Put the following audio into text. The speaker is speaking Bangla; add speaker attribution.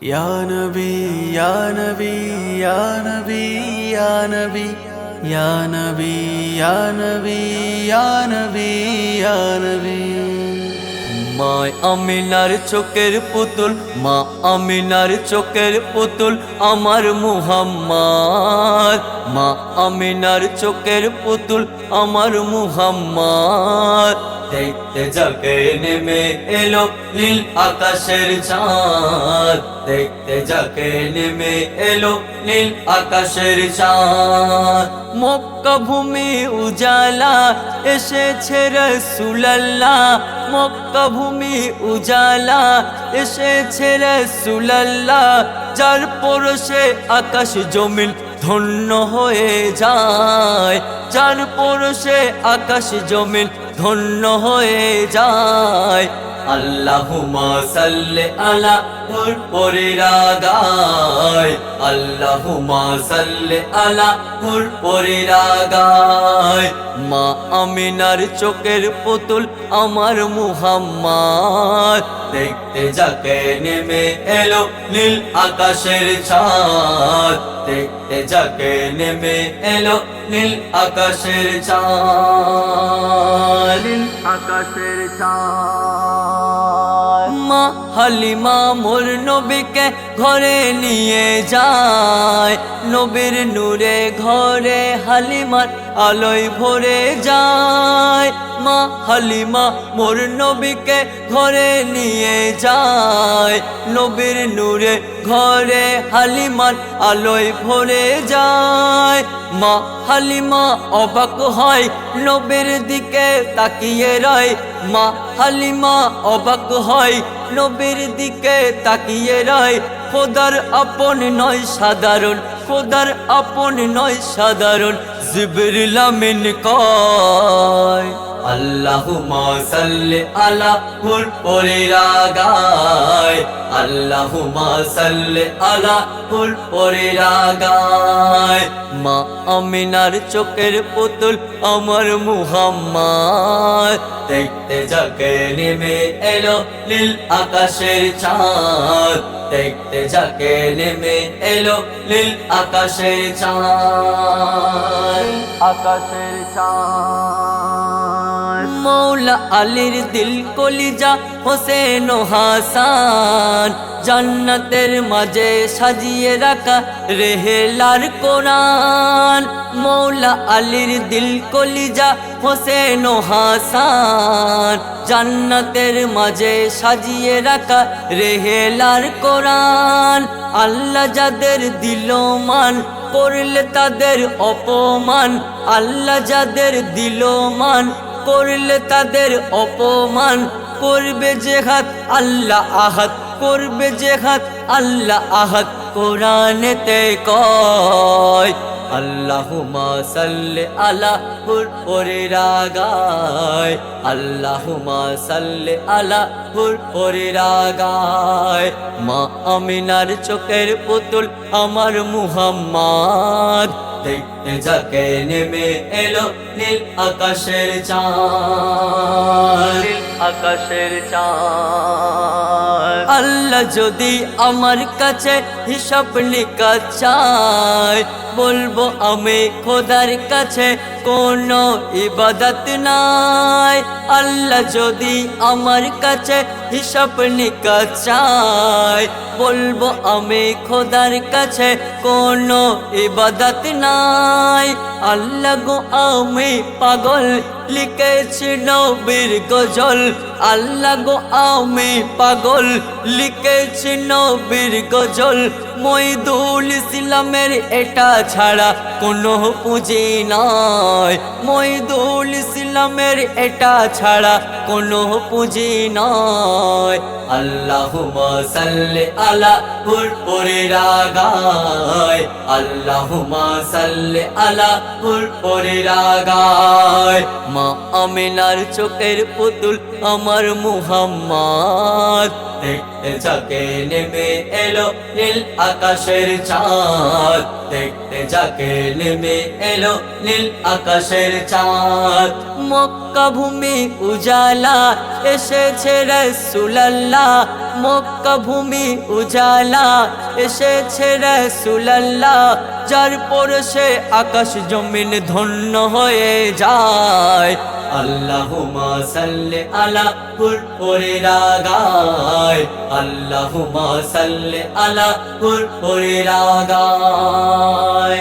Speaker 1: Ya Nabi, Ya Nabi, Ya Nabi, Ya Nabi, Ya Nabi, Ya Nabi, Ya Nabi, Ya Nabi.
Speaker 2: মায় আমিনার চোখের পুতুল মা আমিনার চোখের পুতুল আমার মুহাম্মাদ মা আমিনার চোখের পুতুল আমার মুহাম্মাদ দেখতে যাকে নেমে এলো নীল আকাশের চাঁদ। দেখতে যাকে নেমে এলো নীল আকাশের চাঁদ। মক্কা ভূমি উজালা এসেছে রসুলাল্লাহ। মক্কা ভূমি উজালা এসেছে রসুলাল্লাহ। যার পরশে আকাশ জমিন ধন্য হয়ে যায়। যার পরশে আকাশ জমিন ধন্য হয়ে যায়। আল্লাহুমা সাল্লে আলা হুর পরে রাগায়। আল্লাহুমা সাল্লে আলা হুর পরে রাগায়। মা আমিনার চোখের পুতুল আমার মুহাম্মদ। দেখতে যাকে নেমে এলো নীল আকাশের চাঁদ দেখতে যাকে নেমে এলো নীল আকাশের চাঁদ নীল আকাশের মা হালিমা মোর নবীকে ঘরে নিয়ে যায়। নবীর নূরে ঘরে হালিমার আলোয় ভরে যায়। মা হালিমা মোর নবীকে ঘরে নিয়ে যায়। নবীর নূরে ঘরে হালিমার আলোয় ভরে যায়। মা হালিমা অবাক হয় নবীর দিকে তাকিয়ে রয়। মা হালিমা অবাক হয়, নবীর দিকে তাকিয়ে রয়, খোদার আপন নয় সাধারণ, খোদার আপন নয় সাধারণ, জিবরিল আমিন কয়। আল্লাহুমা সাল্লি আলা হুর পরে রাগায়। আল্লাহুমা সাল্লি আলা হুর পরে রাগায়। মা আমিনার চোখের পুতুল আমার মুহাম্মদ দেখতে যাকে নেমে এলো নীল আকাশের চাঁদ। দেখতে যাকে নেমে এলো নীল আকাশের চাঁদ। আকাশের চাঁদ। মৌলা আলীর দিল কলিজা হোসেন হাসান। জান্নাতের মাঝে সাজিয়ে রাখা রেহেলার কোরআন। মৌলা আলীর দিল কলিজা হোসেন হাসান। জান্নাতের মাঝে সাজিয়ে রাখা রেহেলার কোরআন। আল্লাহ যাদের দিল মান করলে তাদের অপমান। আল্লাহ যাদের দিল মান করলে তাদের অপমান করবে যে হাত আল্লাহ আহাত করবে যে হাত আল্লাহ আহাত কোরআনেতে কয় আল্লাহুমা সাল্লি আলা হুর পরে রাগায়। আল্লাহুমা সাল্লি আলা হুর পরে রাগায়। মা আমিনার চোখের পুতুল আমার মুহাম্মদ। দেখতে যাকে নেমে এলো নীল আকাশের চাঁদ। আকাশের চাঁদ। আল্লাহ যদি আমার কাছে হিসাব নিকাশ চায় বলব আমি খোদার কাছে কোনো ইবাদত নাই। আল্লাহ যদি আমার কাছে হিসাব নিকাশ চায় বলব আমি খোদার কাছে কোনো ইবাদত নাই। আল্লাহ গো আমি পাগল, লিখেছি নবীর গজল। আল্লাহ গো আমি পাগল লিখেছি নবীর গজল। মইদুল ইসলামের এটা ছাড়া কোনো পুঁজি নয় মইদুল ইসলামের এটা ছাড়া কোনো পুঁজি নয় আল্লাহুমা সাল্লি আলা পরে রাগায়। আল্লাহুমা সাল্লি আলা হুর পরে রাগায়। মা আমিনার চোখের পুতুল আমার মুহাম্মদ। দেখতে যাকে নেমে এলো নীল আকাশের চাঁদ দেখতে যাকে নেমে এলো নীল আকাশের চাঁদ। মক্কা ভূমি উজালা এসেছে রসুলাল্লাহ মক্কা ভূমি উজালা, এসেছে রসুলাল্লাহ, যার পরশে আকাশ জমিন ধন্য হয়ে যায়। আল্লাহুমা সাল্লি আলা হুরে রাগায়। আল্লাহুমা সাল্লি আলা হুরে রাগায়।